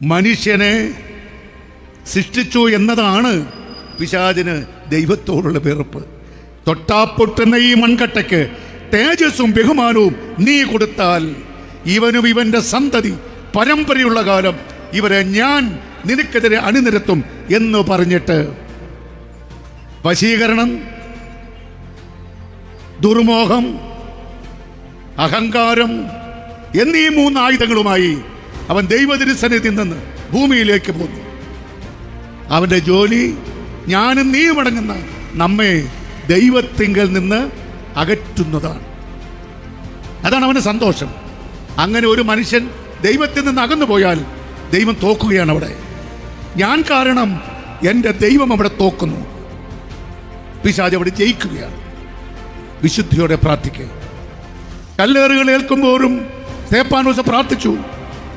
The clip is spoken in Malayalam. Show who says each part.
Speaker 1: മനുഷ്യനെ സൃഷ്ടിച്ചു എന്നതാണ് പിശാചിന് ദൈവത്തോടുള്ള വെറുപ്പ്. തൊട്ടാപ്പൊട്ടുന്ന ഈ മൺകട്ടയ്ക്ക് തേജസ്സും ബഹുമാനവും നീ കൊടുത്താൽ ഇവനും ഇവന്റെ സന്തതി പരമ്പരയുള്ള കാലം ഇവരെ ഞാൻ നിനക്കെതിരെ അണിനിരത്തും എന്ന് പറഞ്ഞിട്ട് വശീകരണം ദുർമോഹം അഹങ്കാരം എന്നീ മൂന്ന് ആയുധങ്ങളുമായി അവൻ ദൈവതിരുസന്നിധിയിൽ നിന്ന് ഭൂമിയിലേക്ക് പോന്നു. അവന്റെ ജോലി ഞാനും നീയും അടങ്ങുന്ന നമ്മെ ദൈവത്തിങ്കൽ നിന്ന് അകറ്റുന്നതാണ്. അതാണ് അവന്റെ സന്തോഷം. അങ്ങനെ ഒരു മനുഷ്യൻ ദൈവത്തിൽ നിന്ന് അകന്നു പോയാൽ ദൈവം തോക്കുകയാണ് അവിടെ. ഞാൻ കാരണം എന്റെ ദൈവം അവിടെ തോക്കുന്നു. പിശാജ് അവിടെ ജയിക്കുകയാണ്. വിശുദ്ധിയോടെ പ്രാർത്ഥിക്കുക. കല്ലേറുകൾ ഏൽക്കുമ്പോഴും സേപ്പാനോസ് പ്രാർത്ഥിച്ചു.